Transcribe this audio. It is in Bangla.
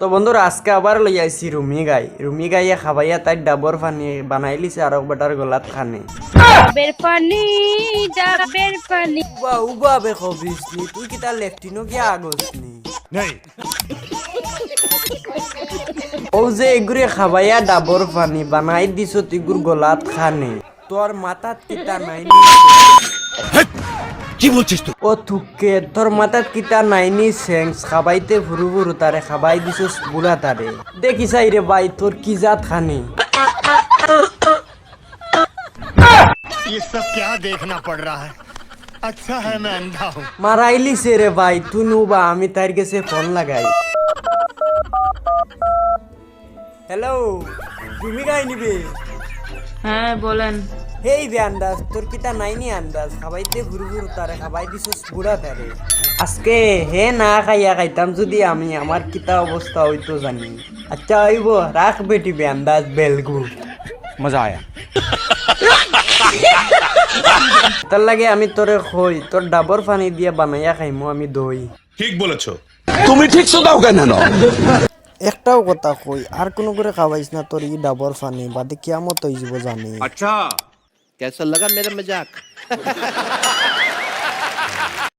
তো বন্ধুরা আজকে আবার লই আইছি রুমি গাই। রুমি গাইয়ে খাবাইয়া তাই ডাবর পানি বানাই লিছে আর বেটার গলাত খানে। ডাবের পানি ডাবের পানি উবা উবা বে খবিস তুই কি তার লেফটিনো গিয়া আগস নি ও যে এগুরে খাবাইয়া ডাবর পানি বানাই দিছ তুই গুর গলাত খানে। তোর মাথাত কিতা নাই নি কি বলছিস তুই ও থুকে তোর মাথাত কিতা নাইনি সেংস খাবাইতে ভুরু ভুরু তারে খাবাই দিছস বুড়া তারে দেখিসাই রে ভাই তোর কি জাত খানি ये सब क्या देखना पड़ रहा है अच्छा है मैं अंधा हूँ মারাইলি সে রে ভাই তুই নুবা আমি তার কাছে ফোন লাগাই হ্যালো তুমি গাই নিবে হ্যাঁ বলেন হেই বে আন্দাজ তোর কিটা নাই নি আন্দাজ? খাবাইতে ঘুরু ঘুরু তারে খাবাই দিছস বুড়া তারে। আজকে হে না খাইয়া খাইতাম যদি আমি আমার কিতা অবস্থা হইতো জানি। আচ্ছা হইব রাখ বেটি বে আন্দাজ বেলগু। মজা আয়া। তার লাগে আমি তোরে খই তোর ডাবর পানি দিয়ে বানাইয়া খাইমু আমি দই। ঠিক বলেছ। তুমি ঠিক শোনাও কেন একটাও কথা কই আর কোনো করে খাওয়াইস না তোর ই ডাবর পানি বাদে কিয়ামত হইব যাব জানি। আচ্ছা। कैसा लगा मेरा मज़ाक?